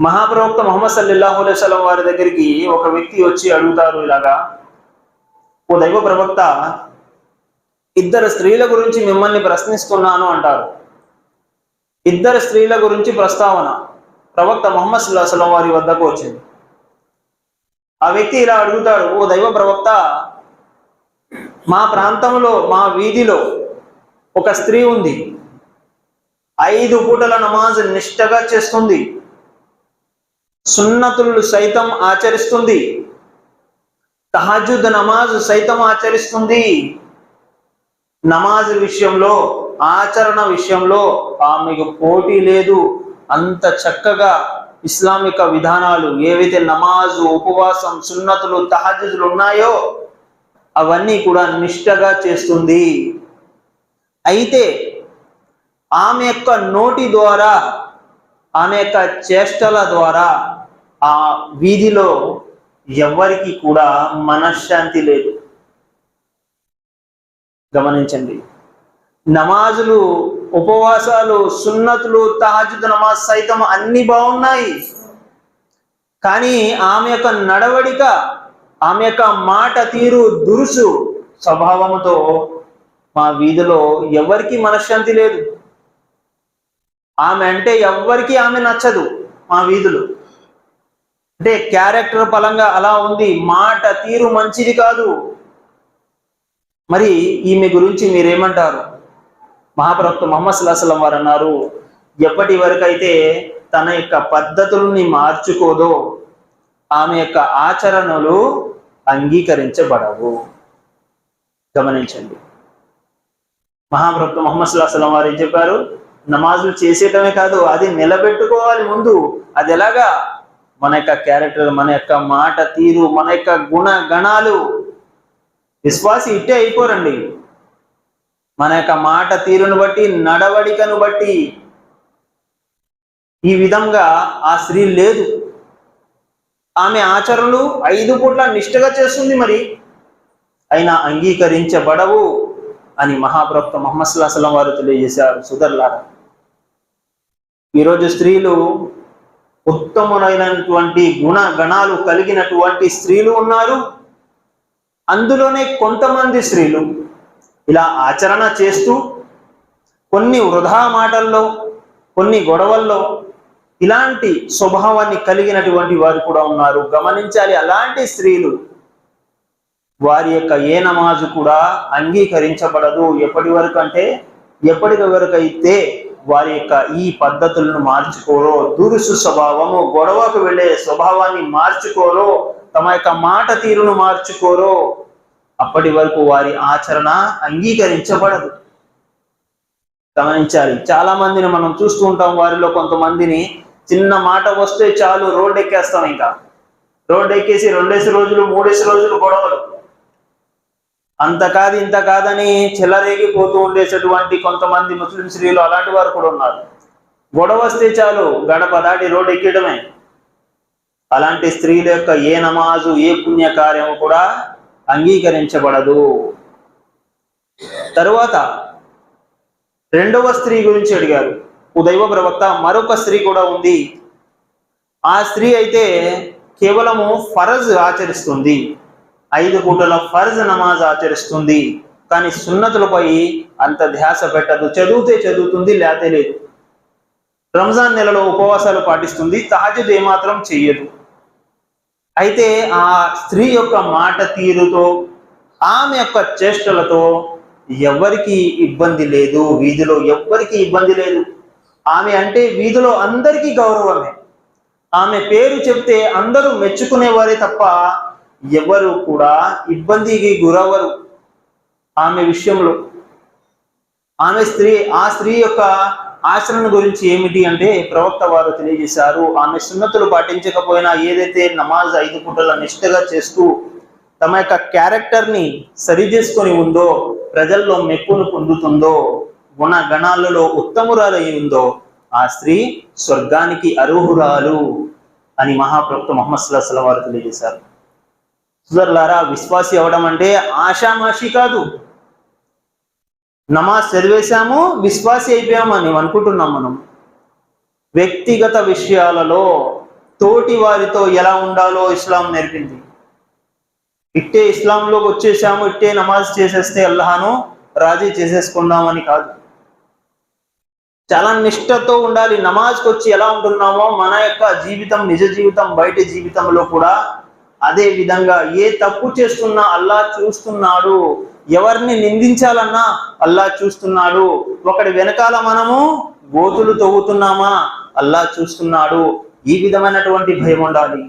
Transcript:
మహాప్రవక్త మొహమ్మద్ సల్లాహు అలైవలం వారి దగ్గరికి ఒక వ్యక్తి వచ్చి అడుగుతారు ఇలాగా ఓ దైవ ప్రవక్త ఇద్దరు స్త్రీల గురించి మిమ్మల్ని ప్రశ్నిస్తున్నాను అంటారు. ఇద్దరు స్త్రీల గురించి ప్రస్తావన ప్రవక్త మొహమ్మద్ సుల్లాహం వారి వద్దకు వచ్చింది. ఆ వ్యక్తి ఇలా అడుగుతాడు ఓ దైవ ప్రవక్త మా ప్రాంతంలో మా వీధిలో ఒక స్త్రీ ఉంది. ఐదు పూటల నమాజ్ నిష్టగా చేస్తుంది. సున్నతులు సైతం ఆచరిస్తుంది. తహజుద్ నమాజ్ సైతం ఆచరిస్తుంది. నమాజ్ విషయంలో ఆచరణ విషయంలో ఆమెకు పోటీ లేదు. అంత చక్కగా ఇస్లామిక విధానాలు ఏవైతే నమాజు ఉపవాసం సున్నతులు తహజులు ఉన్నాయో అవన్నీ కూడా నిష్టగా చేస్తుంది. అయితే ఆమె యొక్క నోటి ద్వారా ఆమె యొక్క చేష్టల ద్వారా ఆ వీధిలో ఎవరికి కూడా మనశ్శాంతి లేదు. గమనించండి. నమాజులు ఉపవాసాలు సున్నతులు తహజుద్ నమాజ్ సైతం అన్ని బాగున్నాయి. కానీ ఆమె యొక్క నడవడిక ఆమె యొక్క మాట తీరు దురుసు స్వభావంతో మా వీధిలో ఎవరికి మనశ్శాంతి లేదు. ఆమె అంటే ఎవ్వరికి ఆమె నచ్చదు మా వీధులు. అంటే క్యారెక్టర్ పరంగా అలా ఉంది. మాట తీరు మంచిది కాదు. మరి ఈమె గురించి మీరేమంటారు? మహాప్రవక్త మొహమ్మద్ సుల్లాహం వారు అన్నారు ఎప్పటి వరకైతే తన యొక్క పద్ధతుల్ని మార్చుకోదో ఆమె యొక్క ఆచరణలు అంగీకరించబడవు. గమనించండి. మహాప్రవక్త మొహమ్మద్ సుల్లాహం వారు ఏం చెప్పారు? నమాజులు చేసేయటమే కాదు అది నిలబెట్టుకోవాలి ముందు. అది ఎలాగా? మన యొక్క క్యారెక్టర్ మన యొక్క మాట తీరు మన యొక్క గుణ గణాలు. విశ్వాసి ఇట్టే అయిపోరండి. మన యొక్క మాట తీరును బట్టి నడవడికను బట్టి ఈ విధంగా ఆ స్త్రీ లేదు. ఆమె ఆచరణలు ఐదు పూట్ల నిష్ఠగా చేస్తుంది మరి. అయినా అంగీకరించబడవు అని మహాప్రవక్త మొహమ్మద్ సుల్లాహం వారు తెలియజేశారు. సుధర్లారా ఈరోజు స్త్రీలు ఉత్తములైనటువంటి గుణ గణాలు కలిగినటువంటి స్త్రీలు ఉన్నారు. అందులోనే కొంతమంది స్త్రీలు ఇలా ఆచరణ చేస్తూ కొన్ని వృధా మాటల్లో కొన్ని గొడవల్లో ఇలాంటి స్వభావాన్ని కలిగినటువంటి వారు కూడా ఉన్నారు. గమనించాలి అలాంటి స్త్రీలు వారి యొక్క ఏ నమాజు కూడా అంగీకరించబడదు. ఎప్పటి వరకు అంటే ఎప్పటి వరకు అయితే వారి యొక్క ఈ పద్ధతులను మార్చుకోరో దురుసు స్వభావము గొడవకు వెళ్ళే స్వభావాన్ని మార్చుకోరో తమ యొక్క మాట తీరును మార్చుకోరో అప్పటి వరకు వారి ఆచరణ అంగీకరించబడదు. గమనించాలి. చాలా మందిని మనం చూస్తూ ఉంటాం వారిలో కొంతమందిని చిన్న మాట వస్తే చాలు రోడ్డు ఎక్కేస్తాం ఇంకా. రోడ్డు ఎక్కేసి రెండేసి రోజులు మూడేసి రోజులు గొడవలు. అంత కాదు ఇంత కాదని చెలరేగిపోతూ ఉండేటటువంటి కొంతమంది ముస్లిం స్త్రీలు అలాంటి వారు కూడా ఉన్నారు. గొడవ వస్తే చాలు గడప దాటి రోడ్డు ఎక్కడమే అలాంటి స్త్రీల యొక్క ఏ నమాజు ఏ పుణ్య కార్యము కూడా అంగీకరించబడదు. తరువాత రెండవ స్త్రీ గురించి అడిగారు. ఉదైవ ప్రవక్త మరొక స్త్రీ కూడా ఉంది. ఆ స్త్రీ అయితే కేవలము ఫరజ్ ఆచరిస్తుంది. ఐదు పూటల ఫర్జ్ నమాజ్ ఆచరిస్తుంది. కానీ సున్నతులపై అంత ధ్యాస పెట్టదు. చదివితే చదువుతుంది లేతే లేదు. రంజాన్ నెలలో ఉపవాసాలు పాటిస్తుంది తాజుద్ ఏమాత్రం చెయ్యదు. అయితే ఆ స్త్రీ యొక్క మాట తీరుతో ఆమె యొక్క చేష్టలతో ఎవరికి ఇబ్బంది లేదు వీధిలో ఎవ్వరికి ఇబ్బంది లేదు. ఆమె అంటే వీధిలో అందరికీ గౌరవమే. ఆమె పేరు చెప్తే అందరూ మెచ్చుకునేవారే తప్ప ఎవరు కూడా ఇబ్బందికి గురవరు ఆమె విషయంలో. ఆమె స్త్రీ ఆ స్త్రీ యొక్క ఆచరణ గురించి ఏమిటి అంటే ప్రవక్త వారు తెలియజేశారు ఆమె సున్నతులు పాటించకపోయినా ఏదైతే నమాజ్ ఐదు పూటల నిష్ఠగా చేస్తూ తమ యొక్క క్యారెక్టర్ని సరి చేసుకొని ఉందో ప్రజల్లో మెప్పును పొందుతుందో గుణ గణాలలో ఉత్తమురాలై ఉందో ఆ స్త్రీ స్వర్గానికి అర్హురాలు అని మహాప్రవక్త మొహమ్మద్ సుల్లాహం వారు తెలియజేశారు. సుదర్లారా విశ్వాసి అవడం అంటే ఆషామాషి కాదు. నమాజ్ చదివేశాము విశ్వాసి అయిపోయామని అనుకుంటున్నాం మనం. వ్యక్తిగత విషయాలలో తోటి వారితో ఎలా ఉండాలో ఇస్లాం నేర్పింది. ఇట్టే ఇస్లాంలోకి వచ్చేసాము ఇట్టే నమాజ్ చేసేస్తే అల్లాహను రాజీ చేసేసుకుందామని కాదు. చాలా నిష్ఠతో ఉండాలి. నమాజ్కి వచ్చి ఎలా ఉంటున్నామో మన యొక్క జీవితం నిజ జీవితం బయట జీవితంలో కూడా అదే విధంగా ఏ తప్పు చేస్తున్నా అల్లా చూస్తున్నాడు. ఎవరిని నిందించాలన్నా అల్లా చూస్తున్నాడు. ఒకటి వెనకాల మనము గోతులు తవ్వుతున్నామా? అల్లా చూస్తున్నాడు. ఈ విధమైనటువంటి భయం ఉండాలి.